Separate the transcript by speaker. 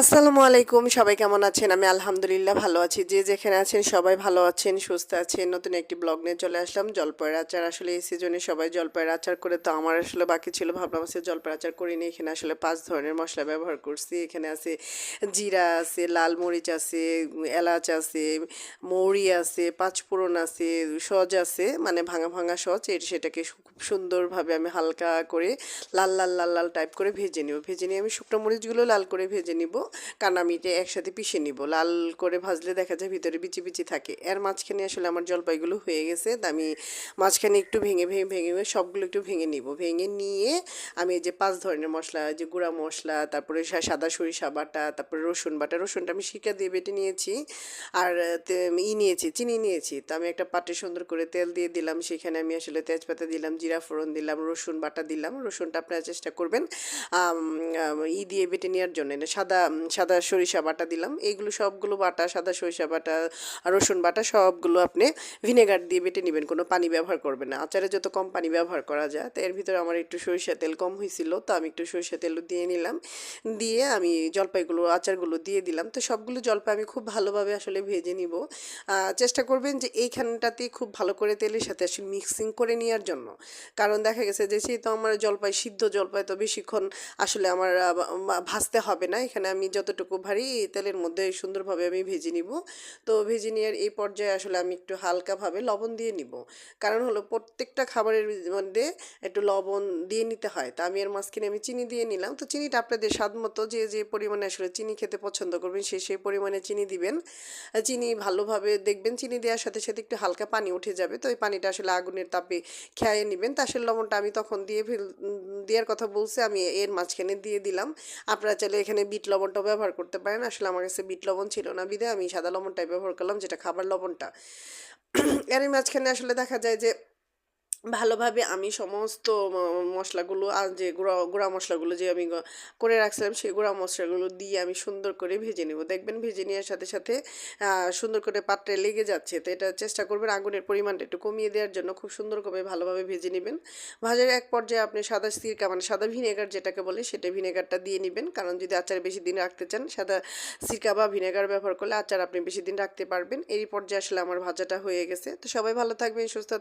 Speaker 1: আসসালামু আলাইকুম, সবাই কেমন আছেন? আমি আলহামদুলিল্লাহ ভালো আছি। যে যেখানে আছেন, সবাই ভালো আছেন, সুস্থ আছেন। নতুন একটি ব্লগ নিয়ে চলে আসলাম জলপাইয়ের আচার। আসলে এই সিজনে সবাই জলপাইয়ের আচার করে, তো আমার আসলে বাকি ছিল, ভাবলাম আছে জলপাইয়ের আচার করিনি। এখানে আসলে পাঁচ ধরনের মশলা ব্যবহার করছি। এখানে আছে জিরা আছে, লাল মরিচ আছে, এলাচ আছে, মৌরি আছে, পাঁচফোড়ন আছে সজ আছে মানে ভাঙা ভাঙা সজ এর সেটাকে খুব সুন্দরভাবে আমি হালকা করে লাল লাল লাল লাল টাইপ করে ভেজে নিব। ভেজে নিয়ে আমি শুকনো মরিচগুলো লাল করে ভেজে নিব। কারণ আমি এটা একসাথে পিষে নিব। লাল করে ভাজলে দেখা যায় ভিতরে বিচি বিচি থাকে। এর মাঝখানে আসলে আমার জলপাইগুলো হয়ে গেছে। তা আমি মাঝখানে একটু ভেঙে ভেঙে ভেঙে ভেঙে সবগুলো একটু ভেঙে নিব। ভেঙে নিয়ে আমি এই যে পাঁচ ধরনের মশলা যে গুঁড়া মশলা, তারপরে সাদা সরিষা বাটা, তারপরে রসুন বাটা, রসুনটা আমি শিকা দিয়ে বেটে নিয়েছি। আর ই নিয়েছি, চিনি নিয়েছি। তো আমি একটা পাটে সুন্দর করে তেল দিয়ে দিলাম। সেখানে আমি আসলে তেজপাতা দিলাম, জিরা ফোড়ন দিলাম, রসুন বাটা দিলাম। রসুনটা আপনারা চেষ্টা করবেন ই দিয়ে বেটে নেওয়ার জন্য। এটা সাদা সাদা সরিষা বাটা দিলাম। এইগুলো সবগুলো বাটা, সাদা সরিষা বাটা, রসুন বাটা সবগুলো আপনি ভিনেগার দিয়ে বেটে নেবেন, কোনো পানি ব্যবহার করবেন না। আচারে যত কম পানি ব্যবহার করা যায়, তো এর ভিতরে আমার একটু সরিষা তেল কম হয়েছিল তো আমি একটু সরিষা তেল দিয়ে নিলাম। দিয়ে আমি জলপাইগুলো, আচারগুলো দিয়ে দিলাম। তো সবগুলো জলপাই আমি খুব ভালোভাবে আসলে ভেজে নিব। চেষ্টা করবেন যে এইখানটাতে খুব ভালো করে তেলের সাথে আসলে মিক্সিং করে নেওয়ার জন্য। কারণ দেখা গেছে যে সেই তো আমার জলপাই, সিদ্ধ জলপাই তো বেশিক্ষণ আসলে আমার ভাজতে হবে না, এখানে আমি যতটুকু ভারী তেলের মধ্যে সুন্দরভাবে আমি ভেজে নিব। তো ভেজে নেওয়ার এই পর্যায়ে আসলে আমি একটু হালকাভাবে লবণ দিয়ে নিব। কারণ হলো প্রত্যেকটা খাবারের মধ্যে একটু লবণ দিয়ে নিতে হয়। তা আমি এর মাঝখানে আমি চিনি দিয়ে নিলাম। তো চিনিটা আপনাদের স্বাদ মতো যে যে পরিমাণে আসলে চিনি খেতে পছন্দ করবেন, সে সেই পরিমাণে চিনি দিবেন। চিনি ভালোভাবে দেখবেন, চিনি দেওয়ার সাথে সাথে একটু হালকা পানি উঠে যাবে। তো ওই পানিটা আসলে আগুনের তাপে খেয়ে নেবেন। তা আসলে লবণটা আমি তখন দিয়ে ফেল দেওয়ার কথা বলছে, আমি এর মাঝখানে দিয়ে দিলাম। আপনারা চাইলে এখানে বিট লবণটাও ব্যবহার করতে পারেন। আসলে আমার কাছে বিট লবণ ছিল না বিধে, আমি সাদা লবণটাই ব্যবহার করলাম, যেটা খাবার লবণটা। এর মাঝখানে আসলে দেখা যায় যে ভালোভাবে আমি সমস্ত মশলাগুলো আর যে গুঁড়া গুঁড়া মশলাগুলো যে আমি করে রাখছিলাম, সেই গুঁড়া মশলাগুলো দিয়ে আমি সুন্দর করে ভেজে নেব। দেখবেন ভেজে নেওয়ার সাথে সাথে সুন্দর করে পাত্রে লেগে যাচ্ছে। তো এটা চেষ্টা করবেন আগুনের পরিমাণটা একটু কমিয়ে দেওয়ার জন্য। খুব সুন্দর করে ভালোভাবে ভেজে নেবেন। ভাজার এক পর্যায়ে আপনি সাদা সিরকা মানে সাদা ভিনেগার যেটাকে বলে, সেটা ভিনেগারটা দিয়ে নেবেন। কারণ যদি আচার বেশি দিন রাখতে চান, সাদা সিরকা বা ভিনেগার ব্যবহার করলে আচার আপনি বেশি দিন রাখতে পারবেন। এই পর্যায়ে আসলে আমার ভাজাটা হয়ে গেছে। তো সবাই ভালো থাকবেন, সুস্থ থাকবেন।